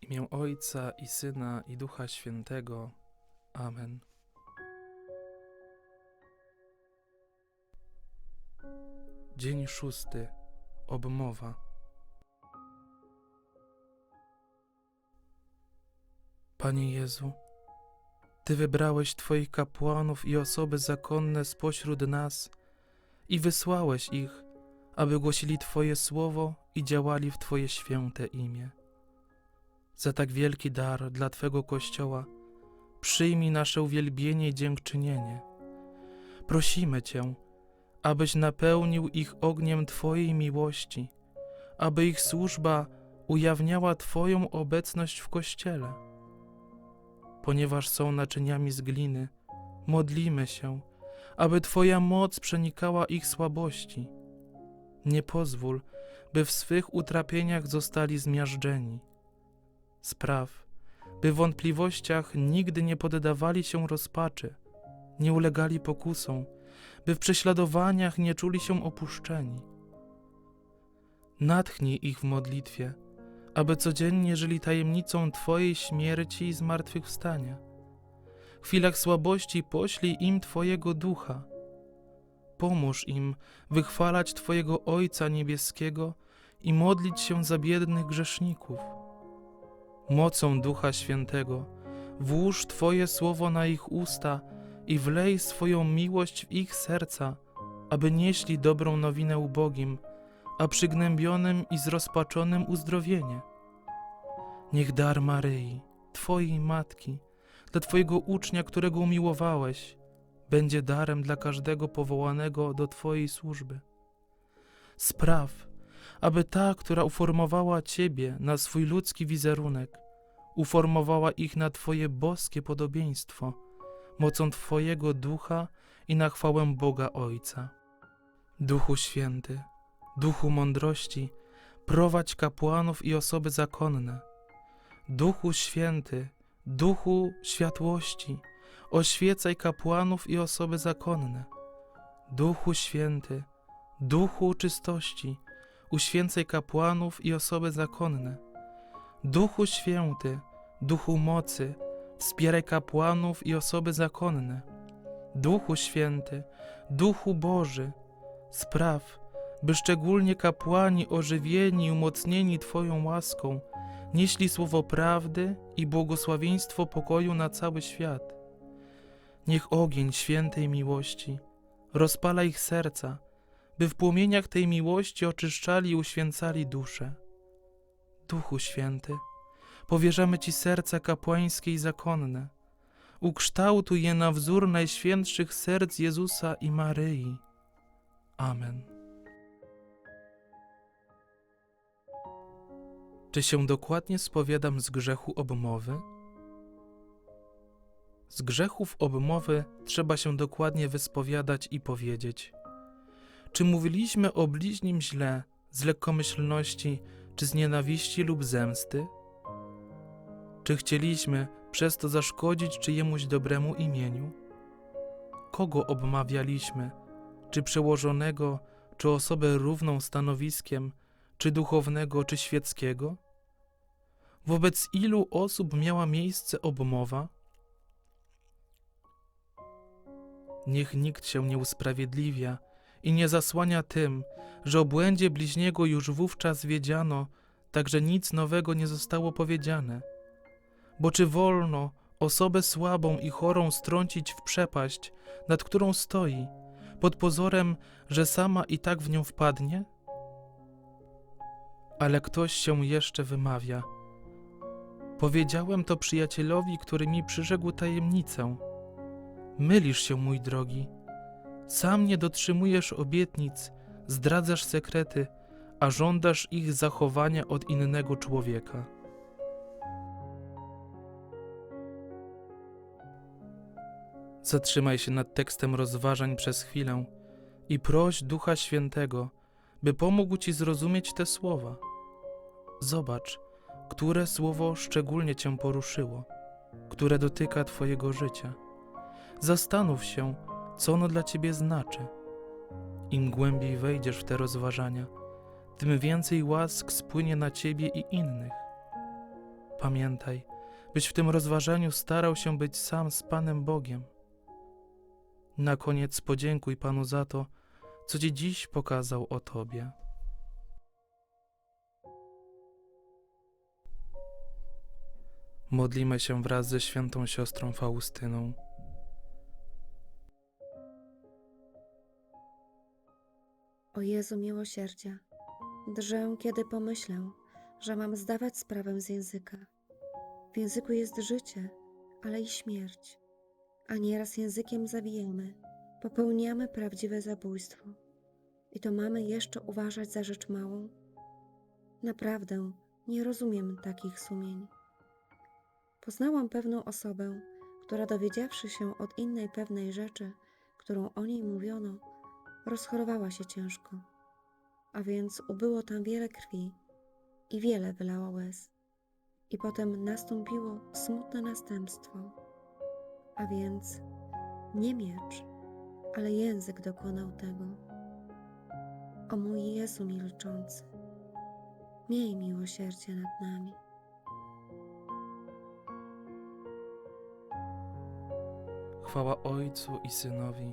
W imię Ojca i Syna i Ducha Świętego. Amen. Dzień szósty. Obmowa. Panie Jezu, Ty wybrałeś Twoich kapłanów i osoby zakonne spośród nas i wysłałeś ich, aby głosili Twoje słowo i działali w Twoje święte imię. Za tak wielki dar dla Twego Kościoła przyjmij nasze uwielbienie i dziękczynienie. Prosimy Cię, abyś napełnił ich ogniem Twojej miłości, aby ich służba ujawniała Twoją obecność w Kościele. Ponieważ są naczyniami z gliny, modlimy się, aby Twoja moc przenikała ich słabości. Nie pozwól, by w swych utrapieniach zostali zmiażdżeni. Spraw, by w wątpliwościach nigdy nie poddawali się rozpaczy, nie ulegali pokusom, by w prześladowaniach nie czuli się opuszczeni. Natchnij ich w modlitwie, aby codziennie żyli tajemnicą Twojej śmierci i zmartwychwstania. W chwilach słabości poślij im Twojego ducha. Pomóż im wychwalać Twojego Ojca Niebieskiego i modlić się za biednych grzeszników. Mocą Ducha Świętego włóż Twoje słowo na ich usta i wlej swoją miłość w ich serca, aby nieśli dobrą nowinę ubogim, a przygnębionym i zrozpaczonym uzdrowienie. Niech dar Maryi, Twojej Matki, dla Twojego ucznia, którego umiłowałeś, będzie darem dla każdego powołanego do Twojej służby. Spraw, aby ta, która uformowała Ciebie na swój ludzki wizerunek, uformowała ich na Twoje boskie podobieństwo, mocą Twojego ducha i na chwałę Boga Ojca. Duchu Święty, Duchu mądrości, prowadź kapłanów i osoby zakonne. Duchu Święty, Duchu światłości, oświecaj kapłanów i osoby zakonne. Duchu Święty, Duchu czystości, uświęcaj kapłanów i osoby zakonne. Duchu Święty, Duchu mocy, wspieraj kapłanów i osoby zakonne. Duchu Święty, Duchu Boży, spraw, by szczególnie kapłani ożywieni i umocnieni Twoją łaską nieśli słowo prawdy i błogosławieństwo pokoju na cały świat. Niech ogień świętej miłości rozpala ich serca, by w płomieniach tej miłości oczyszczali i uświęcali dusze. Duchu Święty, powierzamy Ci serca kapłańskie i zakonne. Ukształtuj je na wzór najświętszych serc Jezusa i Maryi. Amen. Czy się dokładnie spowiadam z grzechu obmowy? Z grzechów obmowy trzeba się dokładnie wyspowiadać i powiedzieć. Czy mówiliśmy o bliźnim źle, z lekkomyślności, czy z nienawiści lub zemsty? Czy chcieliśmy przez to zaszkodzić czyjemuś dobremu imieniu? Kogo obmawialiśmy? Czy przełożonego, czy osobę równą stanowiskiem, czy duchownego, czy świeckiego? Wobec ilu osób miała miejsce obmowa? Niech nikt się nie usprawiedliwia i nie zasłania tym, że o błędzie bliźniego już wówczas wiedziano, także nic nowego nie zostało powiedziane. Bo czy wolno osobę słabą i chorą strącić w przepaść, nad którą stoi, pod pozorem, że sama i tak w nią wpadnie? Ale ktoś się jeszcze wymawia. Powiedziałem to przyjacielowi, który mi przyrzekł tajemnicę. Mylisz się, mój drogi. Sam nie dotrzymujesz obietnic, zdradzasz sekrety, a żądasz ich zachowania od innego człowieka. Zatrzymaj się nad tekstem rozważań przez chwilę i proś Ducha Świętego, by pomógł ci zrozumieć te słowa. Zobacz, które słowo szczególnie cię poruszyło, które dotyka twojego życia. Zastanów się, co ono dla ciebie znaczy. Im głębiej wejdziesz w te rozważania, tym więcej łask spłynie na ciebie i innych. Pamiętaj, byś w tym rozważaniu starał się być sam z Panem Bogiem. Na koniec podziękuj Panu za to, co Ci dziś pokazał o Tobie. Modlimy się wraz ze świętą siostrą Faustyną. O Jezu miłosierdzia, drżę, kiedy pomyślę, że mam zdawać sprawę z języka. W języku jest życie, ale i śmierć, a nieraz językiem zabijamy, popełniamy prawdziwe zabójstwo. I to mamy jeszcze uważać za rzecz małą? Naprawdę nie rozumiem takich sumień. Poznałam pewną osobę, która dowiedziawszy się od innej pewnej rzeczy, którą o niej mówiono, rozchorowała się ciężko, a więc ubyło tam wiele krwi i wiele wylała łez. I potem nastąpiło smutne następstwo, a więc nie miecz, ale język dokonał tego. O mój Jezu milczący, miej miłosierdzie nad nami. Chwała Ojcu i Synowi